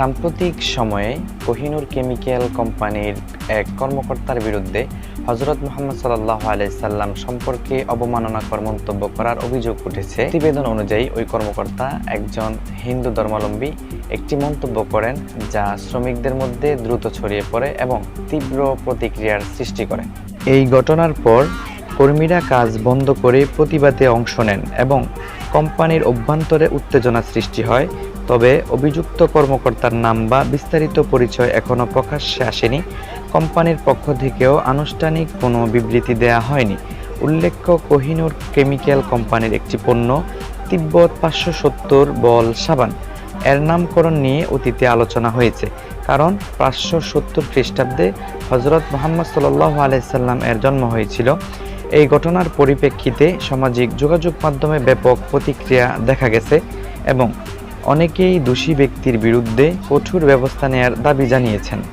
সাম্প্রতিক সময়ে কোহিনুর কেমিক্যাল কোম্পানির এক কর্মকর্তার বিরুদ্ধে হজরত মোহাম্মদ সাল্লাহ আলাইসাল্লাম সম্পর্কে অবমাননাকর মন্তব্য করার অভিযোগ উঠেছে। প্রতিবেদন অনুযায়ী ওই কর্মকর্তা একজন হিন্দু ধর্মাবলম্বী একটি মন্তব্য করেন যা শ্রমিকদের মধ্যে দ্রুত ছড়িয়ে পড়ে এবং তীব্র প্রতিক্রিয়ার সৃষ্টি করে। এই ঘটনার পর কর্মীরা কাজ বন্ধ করে প্রতিবাদে অংশ নেন এবং কোম্পানির অভ্যন্তরে উত্তেজনা সৃষ্টি হয়, তবে অভিযুক্ত কর্মকর্তার নাম বা বিস্তারিত পরিচয় এখনও প্রকাশ্যে আসেনি। কোম্পানির পক্ষ থেকেও আনুষ্ঠানিক কোনো বিবৃতি দেয়া হয়নি। উল্লেখ্য, কোহিনুর কেমিক্যাল কোম্পানির একটি পণ্য, তিব্বত পাঁচশো সত্তর বল সাবান। এর নামকরণ নিয়ে অতীতে আলোচনা হয়েছে, কারণ পাঁচশো সত্তর খ্রিস্টাব্দে হজরত মোহাম্মদ সাল্লাহ আলাইসাল্লাম এর জন্ম হয়েছিল। এই ঘটনার পরিপ্রেক্ষিতে সামাজিক যোগাযোগ মাধ্যমে ব্যাপক প্রতিক্রিয়া দেখা গেছে এবং অনেকেই দোষী ব্যক্তির বিরুদ্ধে কঠোর ব্যবস্থা নেয়ার দাবি জানিয়েছেন।